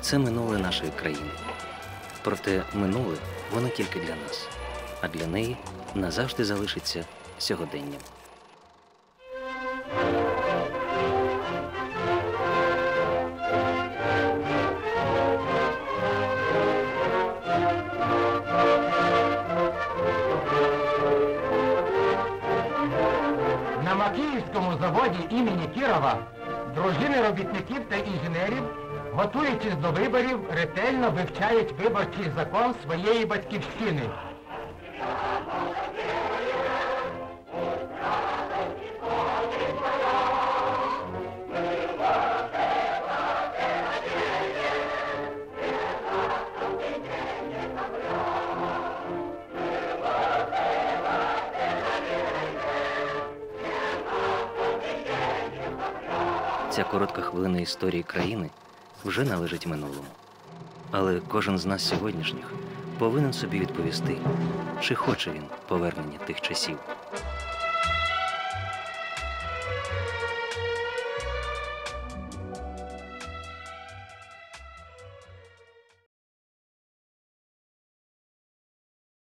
Це минуле нашої країни. Проте минуле воно тільки для нас, а для неї назавжди залишиться сьогоденням. На Макіївському заводі імені Кірова дружини робітників та інженерів, готуючись до виборів, ретельно вивчають виборчий закон своєї батьківщини. Ця коротка хвилина історії країни вже належить минулому. Але кожен з нас сьогоднішніх повинен собі відповісти, чи хоче він повернення тих часів.